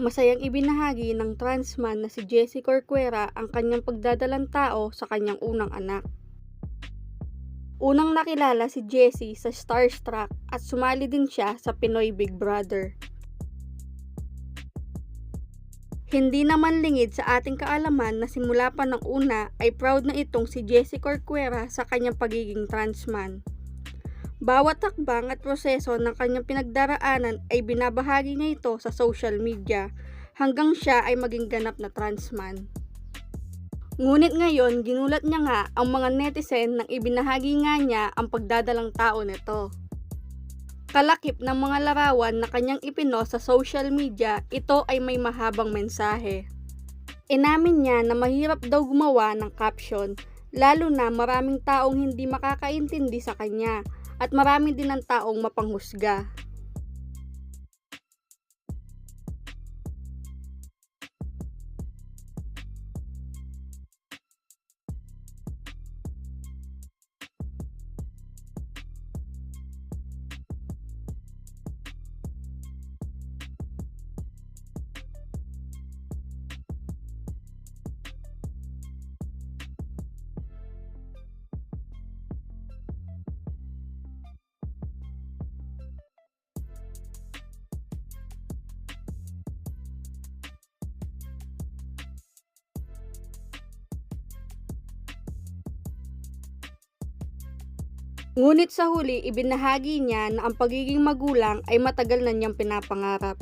Masayang ibinahagi ng trans man na si Jessie Corcuera ang kanyang pagdadalang tao sa kanyang unang anak. Unang nakilala si Jessie sa Starstruck at sumali din siya sa Pinoy Big Brother. Hindi naman lingid sa ating kaalaman na simula pa ng una ay proud na itong si Jessie Corcuera sa kanyang pagiging trans man. Bawat hakbang at proseso ng kanyang pinagdaraanan ay binabahagi niya ito sa social media hanggang siya ay maging ganap na trans man. Ngunit ngayon, ginulat niya nga ang mga netizen nang ibinahagi nga niya ang pagdadalang tao nito. Kalakip ng mga larawan na kanyang ipinost sa social media, ito ay may mahabang mensahe. Inamin niya na mahirap daw gumawa ng caption, lalo na maraming taong hindi makakaintindi sa kanya at marami din ang taong mapanghusga. Ngunit sa huli, ibinahagi niya na ang pagiging magulang ay matagal na niyang pinapangarap.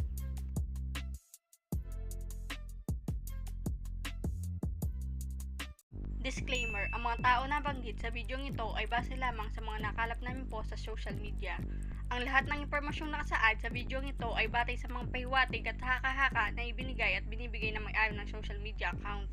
Disclaimer, ang mga tao na banggit sa bidyong ito ay base lamang sa mga nakalap namin po sa social media. Ang lahat ng impormasyong nakasaad sa bidyong ito ay batay sa mga pahiwatig at haka-haka na ibinigay at binibigay ng may-ari ng social media account.